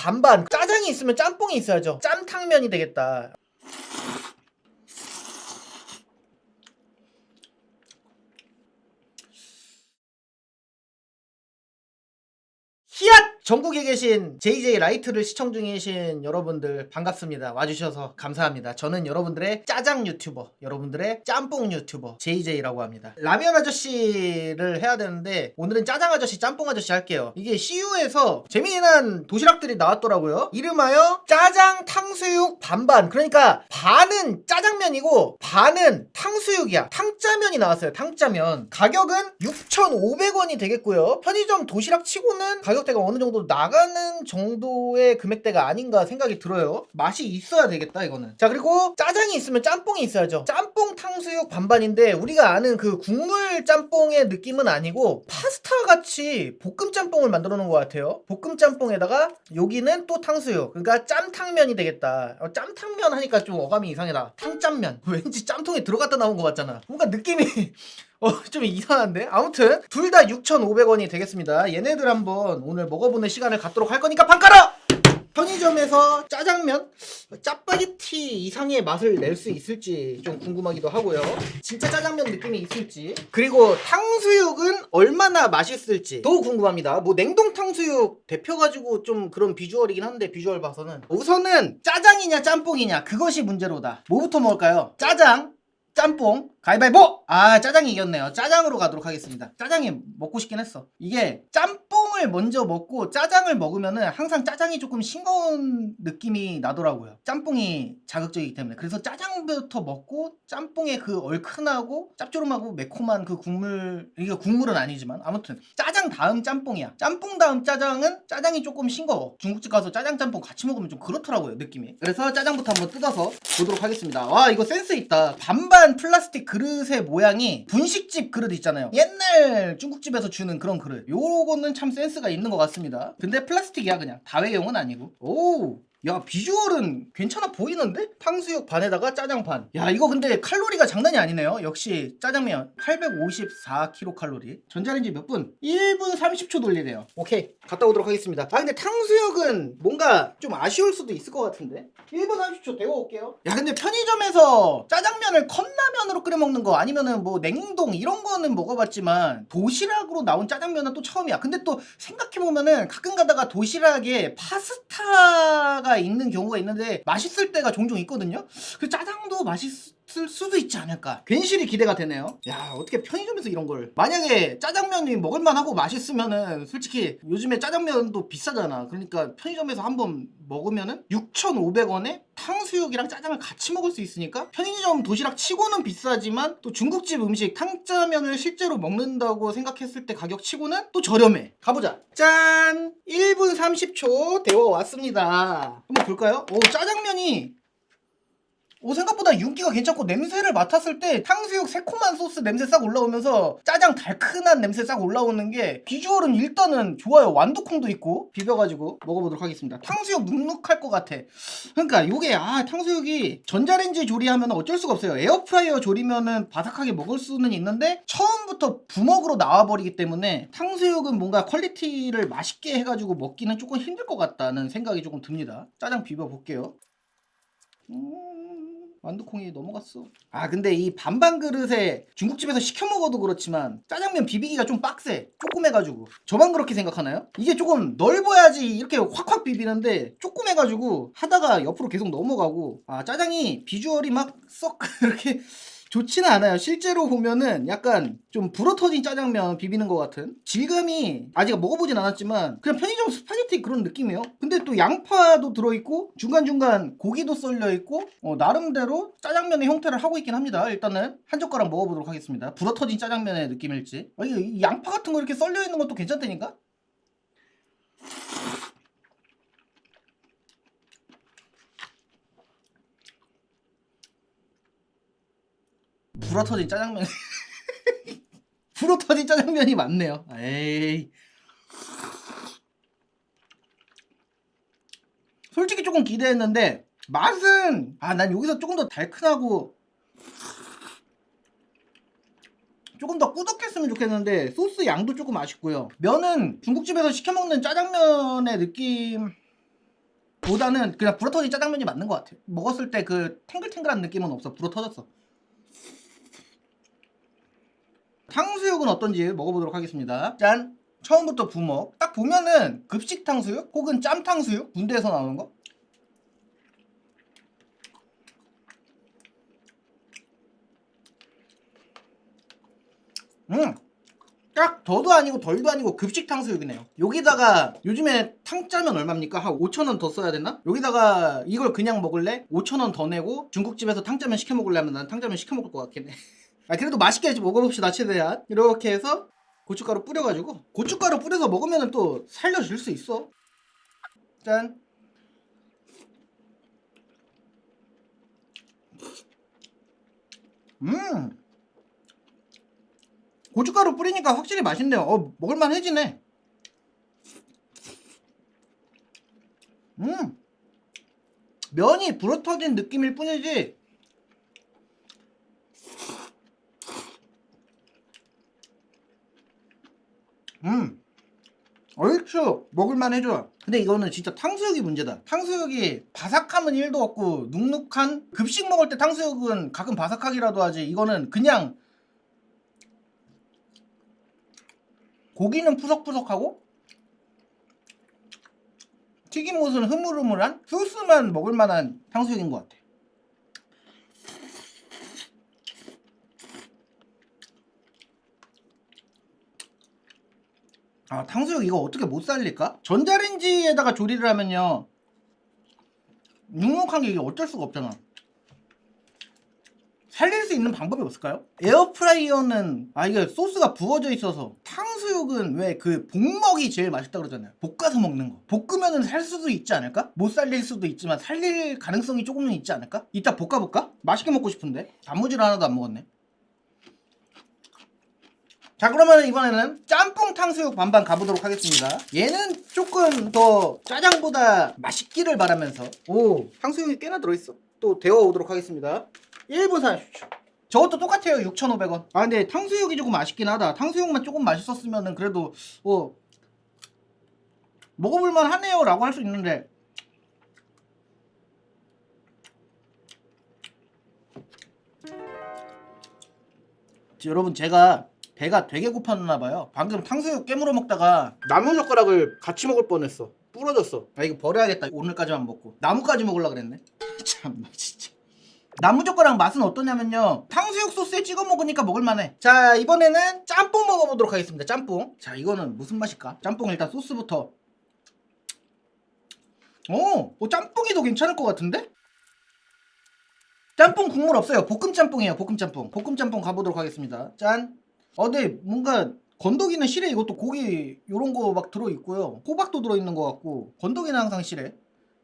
반반. 짜장이 있으면 짬뽕이 있어야죠. 짬탕면이 되겠다. 히앗! 전국에 계신 JJ 라이트를 시청 중이신 여러분들 반갑습니다. 와주셔서 감사합니다. 저는 여러분들의 짜장 유튜버, 여러분들의 짬뽕 유튜버 JJ라고 합니다. 라면 아저씨를 해야 되는데 오늘은 짜장 아저씨, 짬뽕 아저씨 할게요. 이게 CU에서 재미난 도시락들이 나왔더라고요. 이름하여 짜장 탕수육 반반. 그러니까 반은 짜장면이고 반은 탕수육이야. 탕짜면이 나왔어요. 탕짜면. 가격은 6,500원이 되겠고요. 편의점 도시락 치고는 가격대가 어느 정도 나가는 정도의 금액대가 아닌가 생각이 들어요. 맛이 있어야 되겠다 이거는. 자 그리고 짜장이 있으면 짬뽕이 있어야죠. 짬뽕 탕수육 반반인데 우리가 아는 그 국물 짬뽕의 느낌은 아니고 파스타 같이 볶음 짬뽕을 만들어 놓은 것 같아요. 볶음 짬뽕에다가 여기는 또 탕수육. 그러니까 짬탕면이 되겠다. 어, 짬탕면 하니까 좀 어감이 이상하다. 탕짬면. 왠지 짬통에 들어갔다 나온 것 같잖아. 뭔가 느낌이 어, 좀 이상한데? 아무튼, 둘 다 6,500원이 되겠습니다. 얘네들 한번 오늘 먹어보는 시간을 갖도록 할 거니까 판 깔아! 편의점에서 짜장면, 짜파게티 이상의 맛을 낼 수 있을지 좀 궁금하기도 하고요. 진짜 짜장면 느낌이 있을지. 그리고 탕수육은 얼마나 맛있을지 도 궁금합니다. 뭐 냉동 탕수육 대표가지고 좀 그런 비주얼이긴 한데 비주얼 봐서는. 우선은 짜장이냐 짬뽕이냐 그것이 문제로다. 뭐부터 먹을까요? 짜장, 짬뽕 가위바위보! 아 짜장이 이겼네요. 짜장으로 가도록 하겠습니다. 짜장이 먹고 싶긴 했어. 이게 짬뽕 을 먼저 먹고 짜장을 먹으면은 항상 짜장이 조금 싱거운 느낌이 나더라고요. 짬뽕이 자극적이기 때문에. 그래서 짜장부터 먹고 짬뽕의 그 얼큰하고 짭조름하고 매콤한 그 국물 이게 국물은 아니지만 아무튼 짜장 다음 짬뽕이야. 짬뽕 다음 짜장은 짜장이 조금 싱거워. 중국집 가서 짜장 짬뽕 같이 먹으면 좀 그렇더라고요 느낌이. 그래서 짜장부터 한번 뜯어서 보도록 하겠습니다. 와 이거 센스 있다. 반반 플라스틱 그릇의 모양이 분식집 그릇 있잖아요. 옛날 중국집에서 주는 그런 그릇. 요거는 참 센스 가 있는 것 같습니다. 근데 플라스틱이야 그냥. 다회용은 아니고. 오. 야 비주얼은 괜찮아 보이는데? 탕수육 반에다가 짜장 반. 야 이거 근데 칼로리가 장난이 아니네요. 역시 짜장면 854kcal. 전자레인지 몇 분? 1분 30초 돌리네요. 오케이 갔다 오도록 하겠습니다. 아 근데 탕수육은 뭔가 좀 아쉬울 수도 있을 것 같은데. 1분 30초 데워 올게요. 야 근데 편의점에서 짜장면을 컵라면으로 끓여 먹는 거 아니면은 뭐 냉동 이런 거는 먹어봤지만 도시락으로 나온 짜장면은 또 처음이야. 근데 또 생각해 보면은 가끔 가다가 도시락에 파스타가 있는 경우가 있는데 맛있을 때가 종종 있거든요. 그 짜장도 맛있 을 수도 있지 않을까. 괜시리 기대가 되네요. 야 어떻게 편의점에서 이런 걸 만약에 짜장면이 먹을만하고 맛있으면은 솔직히 요즘에 짜장면도 비싸잖아. 그러니까 편의점에서 한번 먹으면은 6,500원에 탕수육이랑 짜장을 같이 먹을 수 있으니까 편의점 도시락 치고는 비싸지만 또 중국집 음식 탕짜면을 실제로 먹는다고 생각했을 때 가격 치고는 또 저렴해. 가보자. 짠! 1분 30초 데워 왔습니다. 한번 볼까요? 오, 짜장면이 오 생각보다 윤기가 괜찮고 냄새를 맡았을 때 탕수육 새콤한 소스 냄새 싹 올라오면서 짜장 달큰한 냄새 싹 올라오는 게 비주얼은 일단은 좋아요. 완두콩도 있고. 비벼가지고 먹어보도록 하겠습니다. 탕수육 눅눅할 것 같아. 그러니까 요게 아 탕수육이 전자레인지 조리하면 어쩔 수가 없어요. 에어프라이어 조리면은 바삭하게 먹을 수는 있는데 처음부터 부먹으로 나와버리기 때문에 탕수육은 뭔가 퀄리티를 맛있게 해가지고 먹기는 조금 힘들 것 같다는 생각이 조금 듭니다. 짜장 비벼볼게요. 음... 완두콩이 넘어갔어. 아 근데 이 반반 그릇에 중국집에서 시켜 먹어도 그렇지만 짜장면 비비기가 좀 빡세. 조그매가지고 저만 그렇게 생각하나요? 이게 조금 넓어야지 이렇게 확확 비비는데 조그매가지고 하다가 옆으로 계속 넘어가고 아 짜장이 비주얼이 막 썩 그렇게 좋지는 않아요. 실제로 보면은 약간 좀 불어터진 짜장면 비비는 것 같은 질감이 아직 먹어보진 않았지만 그냥 편의점 스파게티 그런 느낌이에요. 근데 또 양파도 들어있고 중간중간 고기도 썰려 있고 어, 나름대로 짜장면의 형태를 하고 있긴 합니다. 일단은 한 젓가락 먹어보도록 하겠습니다. 불어터진 짜장면의 느낌일지 아, 이 양파 같은 거 이렇게 썰려 있는 것도 괜찮다니까? 불어 터진 짜장면 불어 터진 짜장면이 많네요 에이 솔직히 조금 기대했는데 맛은 아 난 여기서 조금 더 달큰하고 조금 더 꾸덕했으면 좋겠는데 소스 양도 조금 아쉽고요 면은 중국집에서 시켜 먹는 짜장면의 느낌 짜장보다는 그냥 불어터진 짜장면이 맞는 것 같아. 먹었을 때 그 탱글탱글한 느낌은 없어. 불어터졌어. 탕수육은 어떤지 먹어보도록 하겠습니다. 짠! 처음부터 부먹. 딱 보면은 급식 탕수육 혹은 짬 탕수육 군대에서 나오는 거. 음! 딱 더도 아니고 덜도 아니고 급식 탕수육이네요. 여기다가 요즘에 탕 짜면 얼마입니까? 한 5천원 더 써야 되나? 여기다가 이걸 그냥 먹을래? 5천원 더 내고 중국집에서 탕 짜면 시켜 먹으려면 난 탕 짜면 시켜 먹을 것 같긴 해. 아 그래도 맛있게 먹어봅시다 최대한. 이렇게 해서 고춧가루 뿌려가지고 고춧가루 뿌려서 먹으면 또 살려줄 수 있어. 짠. 음. 고춧가루 뿌리니까 확실히 맛있네요. 어, 먹을만 해지네. 음. 면이 불어터진 느낌일 뿐이지. 음. 얼추 먹을만 해줘요. 근데 이거는 진짜 탕수육이 문제다. 탕수육이 바삭함은 1도 없고 눅눅한 급식 먹을 때 탕수육은 가끔 바삭하기라도 하지. 이거는 그냥 고기는 푸석푸석하고 튀김옷은 흐물흐물한 소스만 먹을 만한 탕수육인 것 같아. 아 탕수육 이거 어떻게 못 살릴까? 전자레인지에다가 조리를 하면요 눅눅한 게 이게 어쩔 수가 없잖아. 살릴 수 있는 방법이 없을까요? 에어프라이어는 아 이게 소스가 부어져 있어서 탕수육은 왜그 복먹이 제일 맛있다 그러잖아요 볶아서 먹는 거 볶으면은 살 수도 있지 않을까? 못 살릴 수도 있지만 살릴 가능성이 조금은 있지 않을까? 이따 볶아볼까? 맛있게 먹고 싶은데 단무지를 하나도 안 먹었네 자 그러면 이번에는 짬뽕 탕수육 반반 가보도록 하겠습니다 얘는 조금 더 짜장보다 맛있기를 바라면서 오 탕수육이 꽤나 들어있어 또 데워오도록 하겠습니다 1분 40초. 저것도 똑같아요. 6,500원. 아 근데 탕수육이 조금 아쉽긴 하다. 탕수육만 조금 맛있었으면은 그래도 뭐 먹어볼만 하네요 라고 할 수 있는데 자, 여러분 제가 배가 되게 고팠나 봐요. 방금 탕수육 깨물어 먹다가 나무 젓가락을 같이 먹을 뻔했어. 부러졌어. 아 이거 버려야겠다. 오늘까지만 먹고 나무까지 먹으려 그랬네. 참나 진짜. 나무젓가락 맛은 어떠냐면요 탕수육 소스에 찍어 먹으니까 먹을만해 자 이번에는 짬뽕 먹어보도록 하겠습니다 짬뽕 자 이거는 무슨 맛일까 짬뽕 일단 소스부터 오, 어, 짬뽕이 더 괜찮을 것 같은데? 짬뽕 국물 없어요 볶음 짬뽕이에요 볶음 짬뽕 볶음 짬뽕 가보도록 하겠습니다 짠 어, 근데 뭔가 건더기는 실해 이것도 고기 요런 거 막 들어있고요 호박도 들어있는 것 같고 건더기는 항상 실해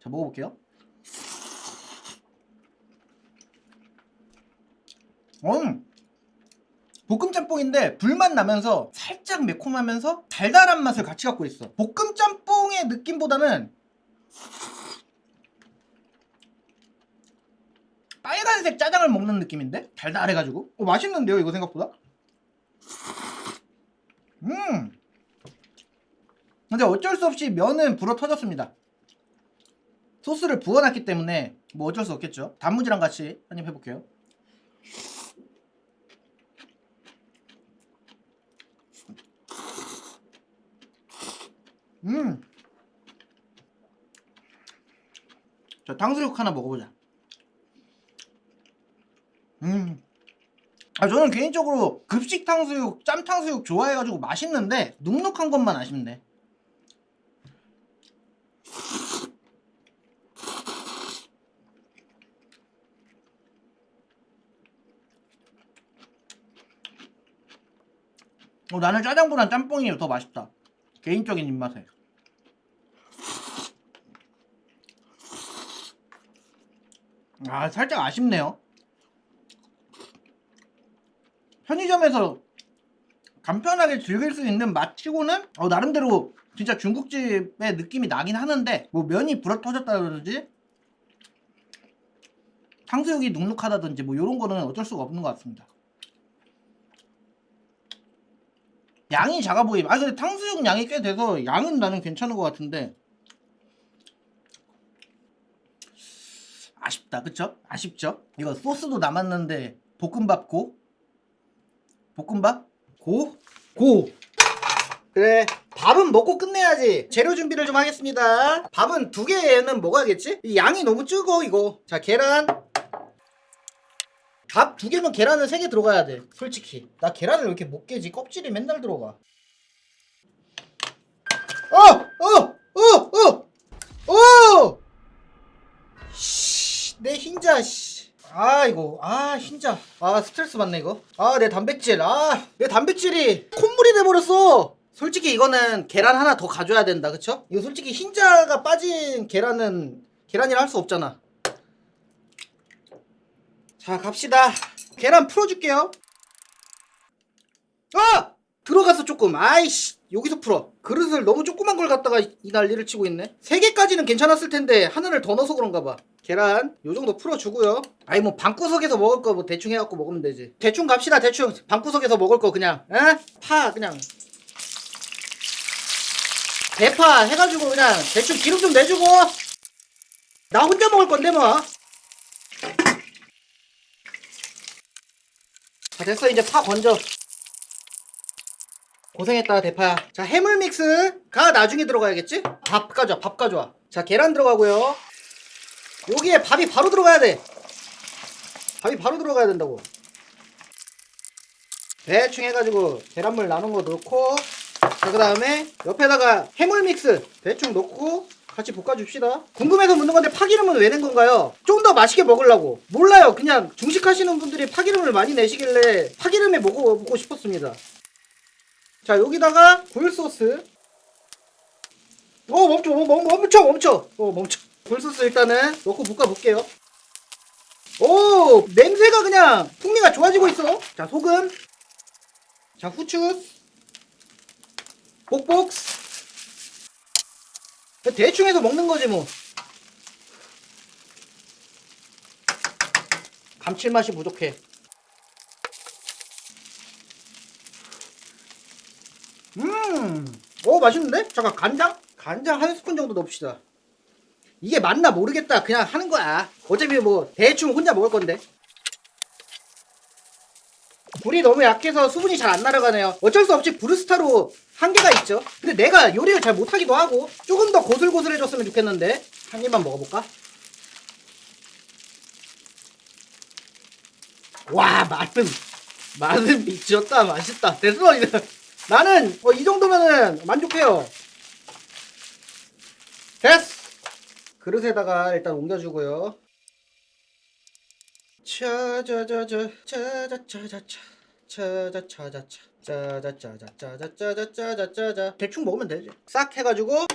자 먹어볼게요 음. 볶음 짬뽕인데 불맛 나면서 살짝 매콤하면서 달달한 맛을 같이 갖고 있어. 볶음 짬뽕의 느낌보다는 빨간색 짜장을 먹는 느낌인데 달달해가지고 어, 맛있는데요 이거 생각보다. 음. 근데 어쩔 수 없이 면은 불어 터졌습니다. 소스를 부어놨기 때문에 뭐 어쩔 수 없겠죠. 단무지랑 같이 한 입 해볼게요. 음. 자, 탕수육 하나 먹어보자. 음. 아, 저는 개인적으로 급식 탕수육, 짬 탕수육 좋아해가지고 맛있는데, 눅눅한 것만 아쉽네. 어, 나는 짜장보단 짬뽕이 더 맛있다. 개인적인 입맛에. 아, 살짝 아쉽네요. 편의점에서 간편하게 즐길 수 있는 맛치고는 어, 나름대로 진짜 중국집의 느낌이 나긴 하는데 뭐 면이 불어 터졌다든지 탕수육이 눅눅하다든지 뭐 이런 거는 어쩔 수가 없는 것 같습니다. 양이 작아 보임. 아 근데 탕수육 양이 꽤 돼서 양은 나는 괜찮은 것 같은데 아쉽다 그쵸? 아쉽죠? 이거 소스도 남았는데 볶음밥 고? 볶음밥? 고? 고! 그래 밥은 먹고 끝내야지 재료 준비를 좀 하겠습니다 밥은 두 개는 먹어야겠지? 이 양이 너무 적어 이거 자 계란 밥 두 개면 계란은 세 개 들어가야 돼 솔직히 나 계란을 왜 이렇게 못 깨지 껍질이 맨날 들어가 어! 어! 어! 어! 어! 씨, 내 흰자 씨. 아 이거 아 흰자. 아 스트레스 받네 이거. 아 내 단백질. 아 내 단백질이 콧물이 돼버렸어. 솔직히 이거는 계란 하나 더 가져야 된다 그쵸? 이거 솔직히 흰자가 빠진 계란은 계란이라 할 수 없잖아. 자 갑시다. 계란 풀어줄게요. 아! 들어갔어 조금. 아이씨 여기서 풀어. 그릇을 너무 조그만 걸 갖다가 이이 난리를 치고 있네. 세 개까지는 괜찮았을 텐데 하나를 더 넣어서 그런가 봐 계란 요 정도 풀어주고요 아니 뭐 방구석에서 먹을 거 뭐 대충 해갖고 먹으면 되지 대충 갑시다 대충 방구석에서 먹을 거 그냥 에? 파 그냥 대파 해가지고 그냥 대충 기름 좀 내주고 나 혼자 먹을 건데 뭐 자, 됐어. 이제 파 건져. 고생했다, 대파야. 자, 해물 믹스가 나중에 들어가야겠지? 밥 가져와, 밥 가져와. 자, 계란 들어가고요. 여기에 밥이 바로 들어가야 돼. 밥이 바로 들어가야 된다고. 대충 해가지고 계란물 나눈 거 넣고, 자, 그 다음에 옆에다가 해물 믹스 대충 넣고, 같이 볶아줍시다. 궁금해서 묻는 건데 파기름은 왜 낸 건가요? 좀 더 맛있게 먹으려고. 몰라요. 그냥 중식하시는 분들이 파기름을 많이 내시길래 파기름에 먹어보고 싶었습니다. 자 여기다가 굴소스. 어 멈춰 멈춰 멈춰. 어 멈춰. 굴소스 일단은 넣고 볶아볼게요. 오 냄새가 그냥 풍미가 좋아지고 있어. 자 소금. 자 후추. 뽁뽁. 대충 해서 먹는 거지 뭐. 감칠맛이 부족해. 음, 오 맛있는데? 잠깐 간장? 간장 한 스푼 정도 넣읍시다. 이게 맞나 모르겠다. 그냥 하는 거야. 어차피 뭐 대충 혼자 먹을 건데. 불이 너무 약해서 수분이 잘 안 날아가네요. 어쩔 수 없이 브루스타로 한계가 있죠. 근데 내가 요리를 잘 못하기도 하고 조금 더 고슬고슬해졌으면 좋겠는데 한 입만 먹어볼까? 와 맛은 맛은 미쳤다 맛있다 됐어 이제 나는 어, 이 정도면은 만족해요 됐어 그릇에다가 일단 옮겨주고요 차자자자 차자차자차 차자차자차 짜자짜자짜자짜자짜자자 대충 먹으면 되지 싹 해가지고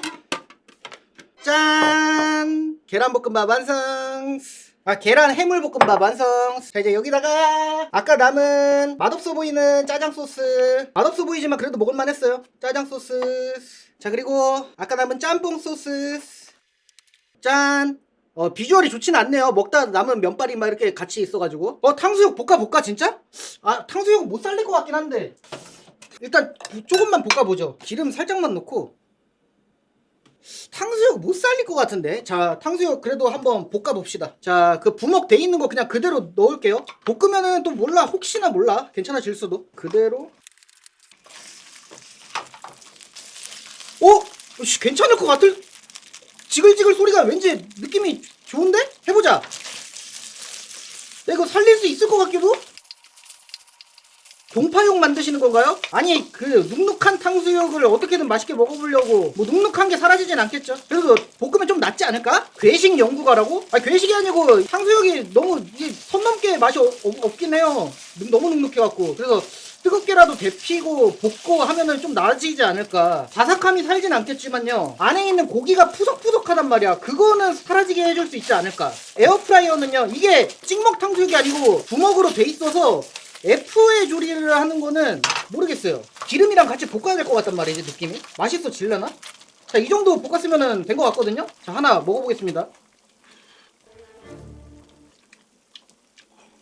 짠 계란볶음밥 완성 아 계란 해물볶음밥 완성 자 이제 여기다가 아까 남은 맛없어 보이는 짜장 소스 맛없어 보이지만 그래도 먹을만 했어요 짜장 소스 자 그리고 아까 남은 짬뽕 소스 짠 어, 비주얼이 좋진 않네요. 먹다 남은 면발이 막 이렇게 같이 있어가지고. 어, 탕수육 볶아볼까, 진짜? 아, 탕수육은 못 살릴 것 같긴 한데. 일단, 조금만 볶아보죠. 기름 살짝만 넣고. 탕수육 못 살릴 것 같은데. 자, 탕수육 그래도 한번 볶아봅시다. 자, 그 부먹 돼 있는 거 그냥 그대로 넣을게요. 볶으면은 또 몰라. 혹시나 몰라. 괜찮아질 수도. 그대로. 오! 씨, 괜찮을 것 같을. 지글지글 소리가 왠지 느낌이 좋은데? 해보자. 야, 이거 살릴 수 있을 것 같기도? 동파육 만드시는 건가요? 아니 그 눅눅한 탕수육을 어떻게든 맛있게 먹어보려고 뭐 눅눅한 게 사라지진 않겠죠? 그래도 볶으면 좀 낫지 않을까? 괴식 연구가라고? 아니 괴식이 아니고 탕수육이 너무 이게 선 넘게 맛이 어- 없- 없긴 해요 너무 눅눅해갖고 그래서 뜨겁게라도 데피고 볶고 하면은 좀 나아지지 않을까 바삭함이 살진 않겠지만요 안에 있는 고기가 푸석푸석하단 말이야 그거는 사라지게 해줄 수 있지 않을까 에어프라이어는요 이게 찍먹 탕수육이 아니고 부먹으로 돼 있어서 F의 조리를 하는 거는 모르겠어요. 기름이랑 같이 볶아야 될 것 같단 말이지 느낌이. 맛있어 질려나? 자 이 정도 볶았으면 된 것 같거든요. 자 하나 먹어보겠습니다.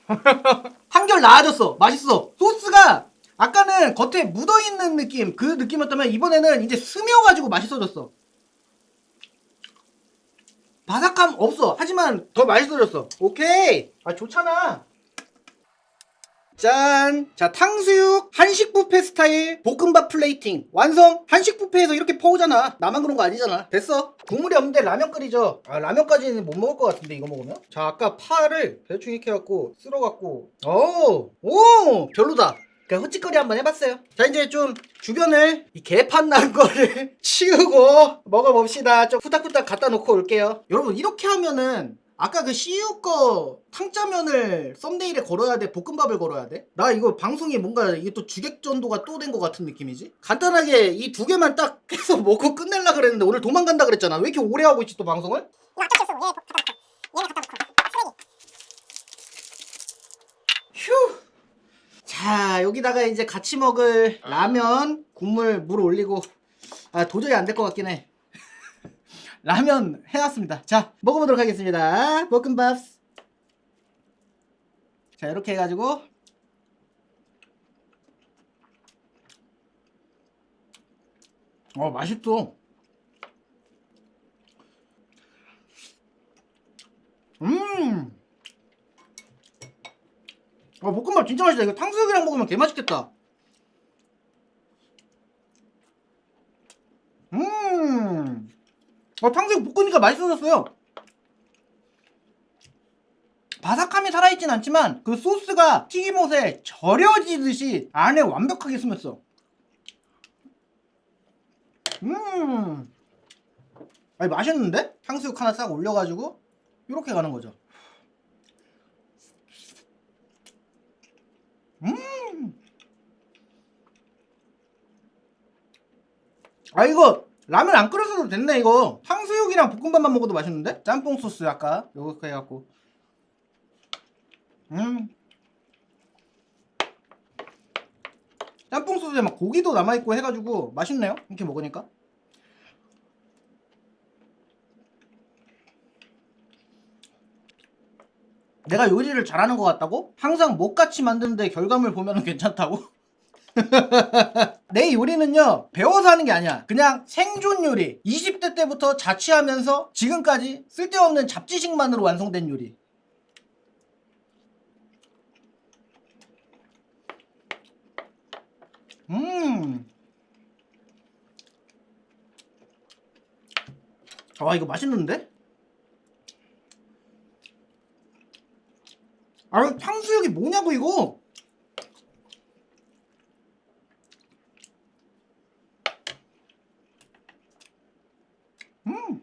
한결 나아졌어. 맛있어. 소스가 아까는 겉에 묻어있는 느낌 그 느낌이었다면 이번에는 이제 스며가지고 맛있어졌어. 바삭함 없어. 하지만 더 맛있어졌어. 오케이. 아 좋잖아. 짠! 자, 탕수육 한식 뷔페 스타일 볶음밥 플레이팅 완성! 한식 뷔페에서 이렇게 퍼오잖아. 나만 그런 거 아니잖아. 됐어. 국물이 없는데 라면 끓이죠. 아, 라면까지는 못 먹을 것 같은데 이거 먹으면? 자, 아까 파를 대충 이렇게 해갖고 쓸어갖고 오! 오! 별로다. 그냥 헛짓거리 한번 해봤어요. 자, 이제 좀 주변을 이 개판 난 거를 치우고 먹어봅시다. 좀 후딱후딱 갖다 놓고 올게요. 여러분, 이렇게 하면은 아까 그 CU 거 탕짜면을 썸네일에 걸어야 돼? 볶음밥을 걸어야 돼? 나 이거 방송이 뭔가 이게 또 주객전도가 또 된 것 같은 느낌이지? 간단하게 이 두 개만 딱 해서 먹고 끝낼라 그랬는데 오늘 도망간다 그랬잖아. 왜 이렇게 오래 하고 있지 또 방송을? 이거 아까 썼어. 얘 갖다 놓고. 얘는 갖다 놓고. 쓰레기. 휴. 자, 여기다가 이제 같이 먹을 라면, 국물, 물 올리고. 아, 도저히 안 될 것 같긴 해. 라면 해놨습니다. 자, 먹어보도록 하겠습니다. 볶음밥. 자, 이렇게 해가지고. 어, 맛있어. 음! 아 볶음밥 진짜 맛있다. 이거 탕수육이랑 먹으면 개 맛있겠다. 음. 어, 탕수육 볶으니까 맛있어졌어요. 바삭함이 살아있진 않지만 그 소스가 튀김옷에 절여지듯이 안에 완벽하게 스며있어. 음. 아니 맛있는데? 탕수육 하나 싹 올려가지고 이렇게 가는 거죠 아 이거 라면 안 끓여서도 됐네 이거. 탕수육이랑 볶음밥만 먹어도 맛있는데? 짬뽕 소스 아까 요거 해갖고. 음. 짬뽕 소스에 막 고기도 남아있고 해가지고 맛있네요 이렇게 먹으니까 내가 요리를 잘하는 것 같다고? 항상 못같이 만드는데 결과물 보면 괜찮다고? 내 요리는요 배워서 하는 게 아니야 그냥 생존 요리 20대 때부터 자취하면서 지금까지 쓸데없는 잡지식만으로 완성된 요리 음. 아 이거 맛있는데? 아 탕수육이 뭐냐고 이거 음.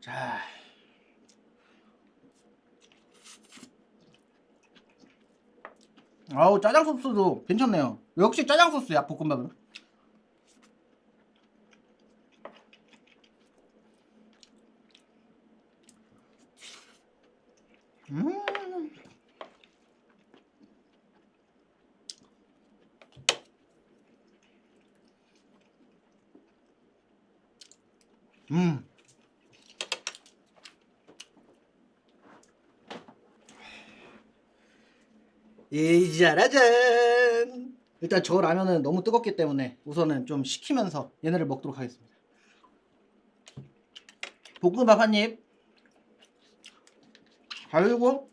자. 아우 짜장 소스도 괜찮네요. 역시 짜장 소스야 볶음밥은. 음. 음. 이자라잔. 일단 저 라면은 너무 뜨겁기 때문에 우선은 좀 식히면서 얘네를 먹도록 하겠습니다. 볶음밥 한 입. 그리고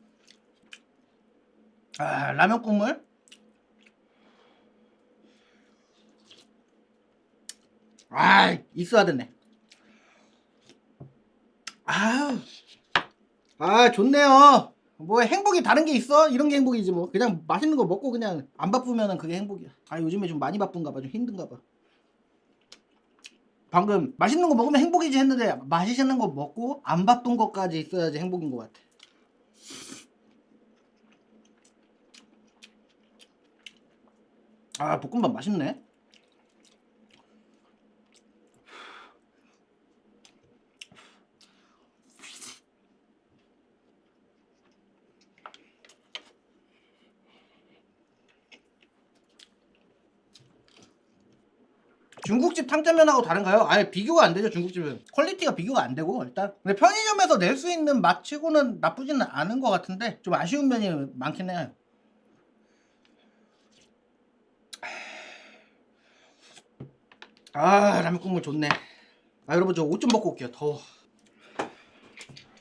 아, 라면 국물. 아, 있어야 되네. 아, 아 좋네요. 뭐 행복이 다른 게 있어? 이런 게 행복이지 뭐. 그냥 맛있는 거 먹고 그냥 안 바쁘면은 그게 행복이야. 아 요즘에 좀 많이 바쁜가 봐. 좀 힘든가 봐. 방금 맛있는 거 먹으면 행복이지 했는데 맛있는 거 먹고 안 바쁜 것까지 있어야지 행복인 것 같아. 아 볶음밥 맛있네. 중국집 탕짜면하고 다른가요? 아예 비교가 안 되죠 중국집은 퀄리티가 비교가 안 되고 일단. 근데 편의점에서 낼 수 있는 맛치고는 나쁘지는 않은 것 같은데 좀 아쉬운 면이 많긴 해요. 아 라면 국물 좋네. 아 여러분 저 옷 좀 벗고 올게요. 더워.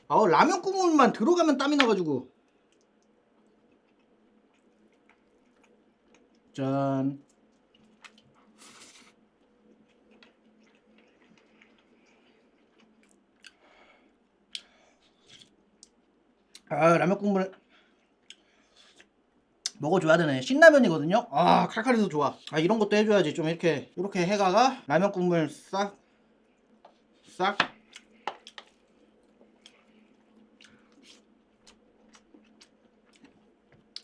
아 라면 국물만 들어가면 땀이 나가지고. 짠 아, 라면 국물 먹어줘야 되네. 신라면이거든요. 아, 칼칼해서 좋아. 아, 이런 것도 해줘야지. 좀 이렇게, 이렇게 해가가 라면 국물 싹, 싹.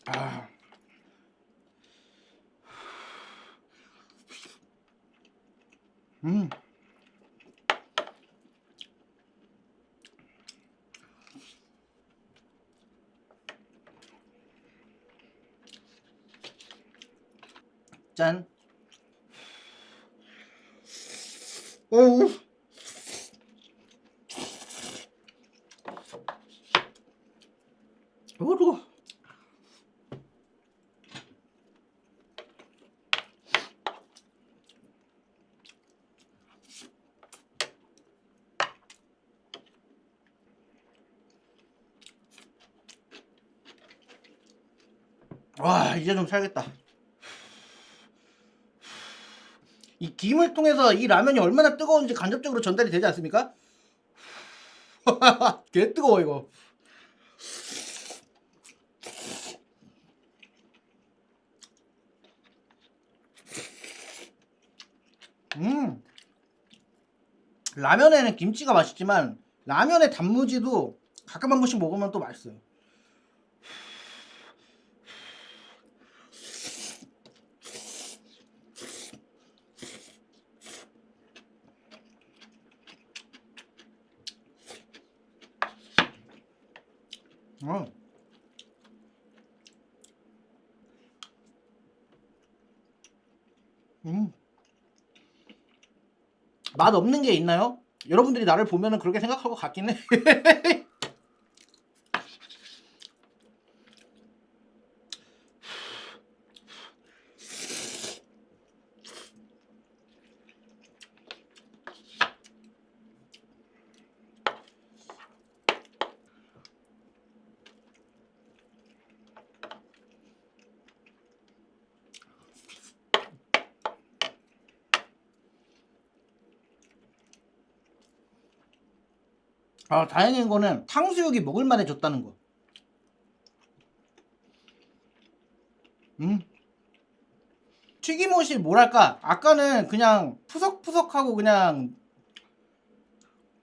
아. 음. 짠. 오. 어, 좋아. 와, 이제 좀 살겠다. 이 김을 통해서 이 라면이 얼마나 뜨거운지 간접적으로 전달이 되지 않습니까? 개 뜨거워 이거. 음. 라면에는 김치가 맛있지만 라면의 단무지도 가끔 한 번씩 먹으면 또 맛있어요. 어. 음. 맛 없는 게 있나요? 여러분들이 나를 보면은 그렇게 생각하고 같긴 해. 아, 다행인 거는 탕수육이 먹을 만 해졌다는 거. 음. 튀김옷이 뭐랄까, 아까는 그냥 푸석푸석하고 그냥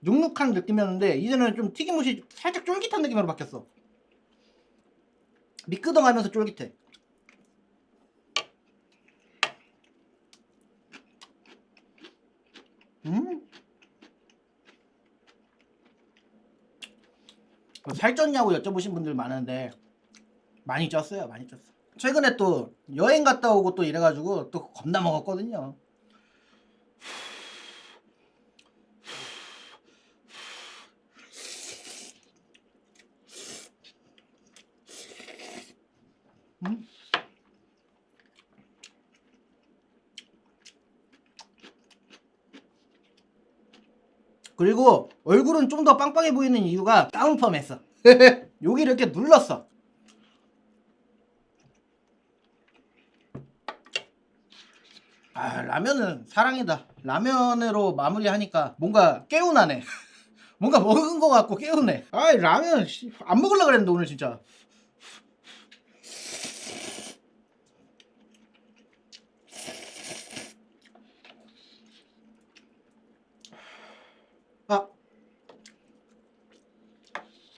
눅눅한 느낌이었는데, 이제는 좀 튀김옷이 살짝 쫄깃한 느낌으로 바뀌었어. 미끄덩하면서 쫄깃해. 음. 살쪘냐고 여쭤보신 분들 많은데 많이 쪘어요 많이 쪘어 최근에 또 여행 갔다 오고 또 이래가지고 또 겁나 먹었거든요 음? 그리고 얼굴은 좀 더 빵빵해 보이는 이유가 다운펌했어. 여기 이렇게 눌렀어. 아 라면은 사랑이다. 라면으로 마무리하니까 뭔가 개운하네. 뭔가 먹은 것 같고 개운해. 아 라면 씨, 안 먹으려 그랬는데 오늘 진짜.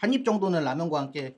한 입 정도는 라면과 함께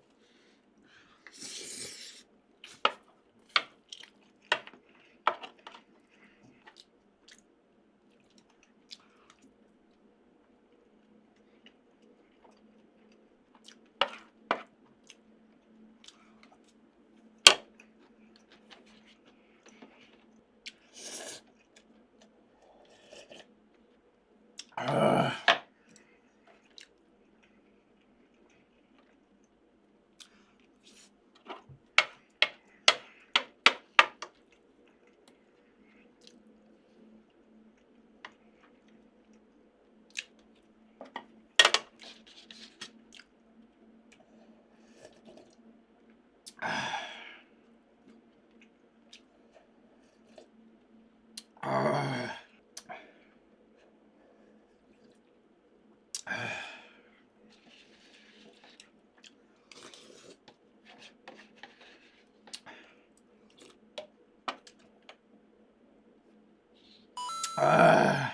아.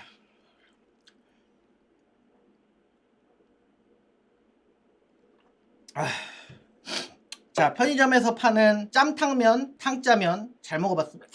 아. 자, 편의점에서 파는 짬탕면, 탕짜면 잘 먹어봤습니다.